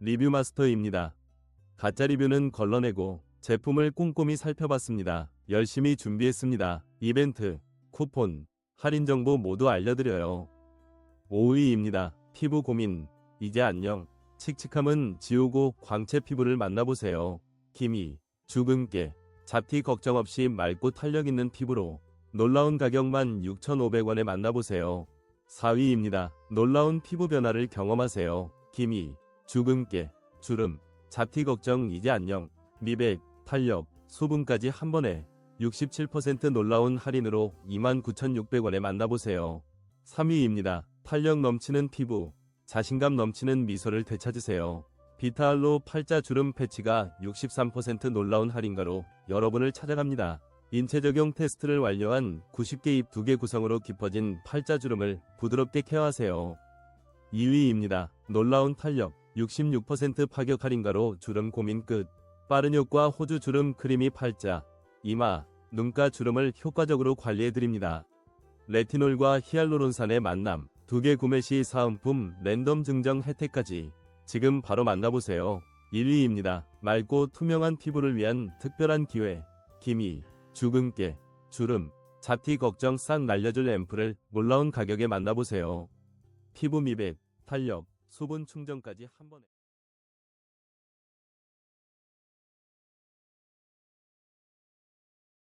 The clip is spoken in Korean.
리뷰 마스터입니다. 가짜 리뷰는 걸러내고 제품을 꼼꼼히 살펴봤습니다. 열심히 준비했습니다. 이벤트, 쿠폰, 할인 정보 모두 알려드려요. 5위입니다. 피부 고민, 이제 안녕. 칙칙함은 지우고 광채 피부를 만나보세요. 기미, 주근깨, 잡티 걱정 없이 맑고 탄력 있는 피부로 놀라운 가격만 6,500원에 만나보세요. 4위입니다. 놀라운 피부 변화를 경험하세요. 기미, 주근깨, 주름, 잡티 걱정 이제 안녕. 미백, 탄력, 수분까지 한 번에 67% 놀라운 할인으로 29,600원에 만나보세요. 3위입니다. 탄력 넘치는 피부, 자신감 넘치는 미소를 되찾으세요. 비타알로 팔자 주름 패치가 63% 놀라운 할인가로 여러분을 찾아갑니다. 인체 적용 테스트를 완료한 90개 입 2개 구성으로 깊어진 팔자 주름을 부드럽게 케어하세요. 2위입니다. 놀라운 탄력, 66% 파격 할인가로 주름 고민 끝. 빠른 효과 호주 주름 크림이 팔자, 이마, 눈가 주름을 효과적으로 관리해드립니다. 레티놀과 히알루론산의 만남, 두 개 구매 시 사은품 랜덤 증정 혜택까지 지금 바로 만나보세요. 1위입니다. 맑고 투명한 피부를 위한 특별한 기회. 기미, 주근깨, 주름, 잡티 걱정 싹 날려줄 앰플을 놀라운 가격에 만나보세요. 피부 미백, 탄력, 수분 충전까지 한 번에.